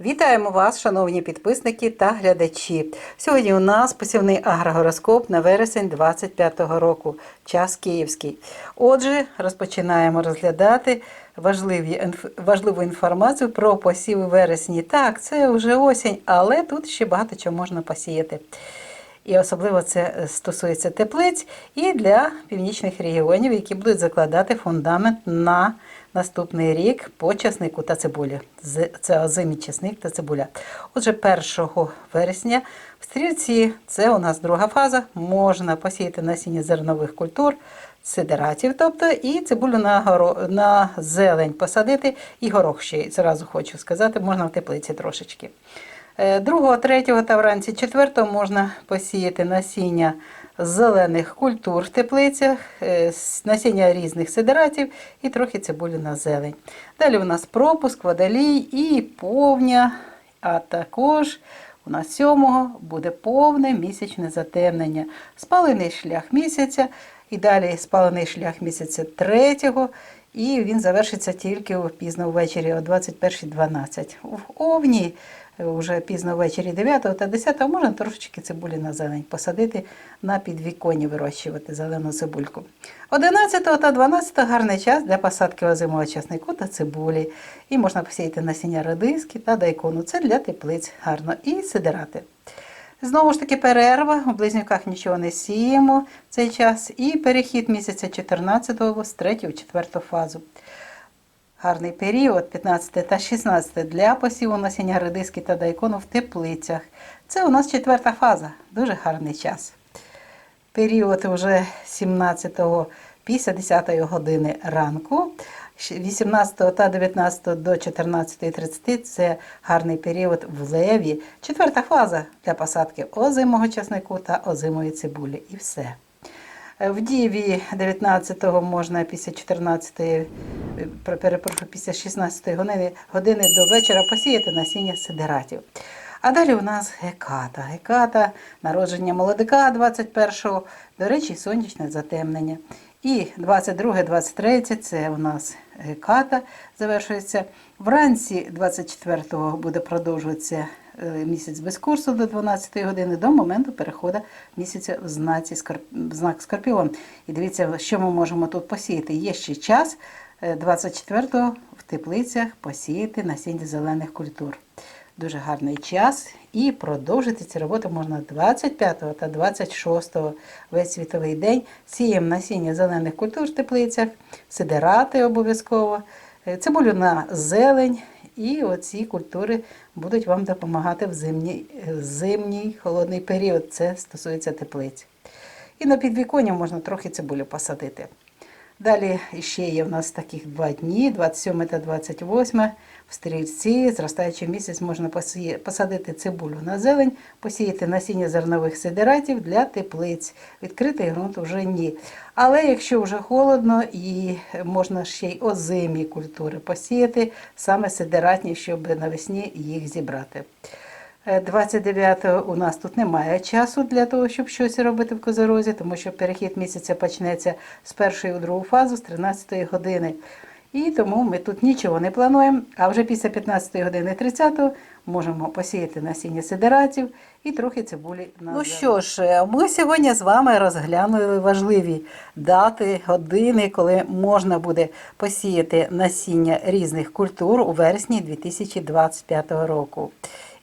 Вітаємо вас, шановні підписники та глядачі. Сьогодні у нас посівний агрогороскоп на вересень 25-го року, час київський. Отже, розпочинаємо розглядати важливі, важливу інформацію про посів у вересні. Так, це вже осінь, але тут ще багато чого можна посіяти. І особливо це стосується теплиць і для північних регіонів, які будуть закладати фундамент на наступний рік по часнику та цибулі. Це озимий часник та цибуля. Отже, 1 вересня в стрільці це у нас друга фаза. Можна посіяти насіння зернових культур, сидератів, тобто і цибулю на, горо... на зелень посадити, і горох ще зразу хочу сказати, можна в теплиці трошечки. 2, 3 та вранці 4 можна посіяти насіння зелених культур в теплицях, е, насіння різних сидератів і трохи цибулі на зелень. Далі у нас пропуск, водолій і повня, а також у нас 7 буде повне місячне затемнення. Спалений шлях місяця і далі спалений шлях місяця 3 і він завершиться тільки пізно ввечері о 21.12. В Овні е, вже пізно ввечері 9 та 10 можна трошечки цибулі на зелень посадити на підвіконні, вирощувати зелену цибульку. 11 та 12 гарний час для посадки озимого часнику та цибулі. І можна посіяти насіння редиски та дайкону. Це для теплиць гарно. І сидирати. Знову ж таки, перерва, у близнюках нічого не сіємо в цей час. І перехід місяця 14-го з 3 в 4 фазу. Гарний період 15 та 16 для посіву насіння редиски та дайкону в теплицях. Це у нас четверта фаза, дуже гарний час. Період вже 17-го після 10 години ранку. 18 та 19 до 14.30 це гарний період в леві. Четверта фаза для посадки озимого часнику та озимої цибулі. І все. В Діві 19-го можна після 14-ї, е, перепрошую, після 16-ї години, години до вечора посіяти насіння сидератів. А далі у нас геката. Геката, народження молодика 21-го, до речі, сонячне затемнення. І 22-23 це у нас геката завершується. Вранці 24-го буде продовжуватися е, місяць без курсу до 12 години до моменту переходу місяця в знаці в знак Скорпіон. І дивіться, що ми можемо тут посіяти. Є ще час е, 24-го в теплицях посіяти насіння зелених культур. Дуже гарний час. І продовжити ці роботи можна 25 та 26 весь світовий день. Сіємо насіння зелених культур в теплицях, сидирати обов'язково, е, цибулю на зелень. І оці культури будуть вам допомагати в зимній, е, зимній холодний період. Це стосується теплиць. І на підвіконня можна трохи цибулю посадити. Далі ще є в нас таких два дні, 27 та 28. В стрільці, зростаючий місяць, можна посадити цибулю на зелень, посіяти насіння зернових сидератів для теплиць. Відкритий ґрунт вже ні. Але якщо вже холодно і можна ще й озимі культури посіяти, саме сидератні, щоб навесні їх зібрати. Е, 29 у нас тут немає часу для того, щоб щось робити в Козорозі, тому що перехід місяця почнеться з першої у другу фазу, з 13-ї години. І тому ми тут нічого не плануємо. А вже після 15-ї години 30-го можемо посіяти насіння сидератів і трохи цибулі на Ну що ж, ми сьогодні з вами розглянули важливі дати, години, коли можна буде посіяти насіння різних культур у вересні 2025 року.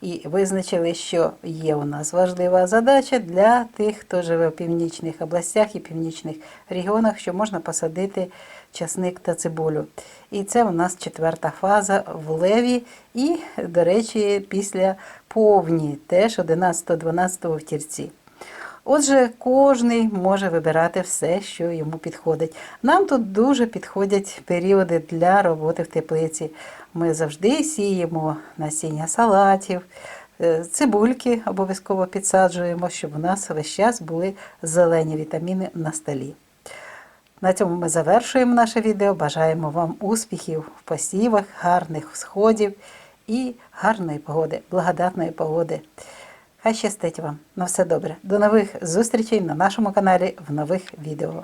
І визначили, що є у нас важлива задача для тих, хто живе в північних областях і північних регіонах, що можна посадити часник та цибулю. І це у нас четверта фаза в леві. І, до речі, після повні, теж 11-12 в тірці. Отже, кожний може вибирати все, що йому підходить. Нам тут дуже підходять періоди для роботи в теплиці. Ми завжди сіємо насіння салатів, е, цибульки обов'язково підсаджуємо, щоб у нас весь час були зелені вітаміни на столі. На цьому ми завершуємо наше відео. Бажаємо вам успіхів в посівах, гарних сходів і гарної погоди, благодатної погоди. Хай щастить вам. На все добре. До нових зустрічей на нашому каналі в нових відео.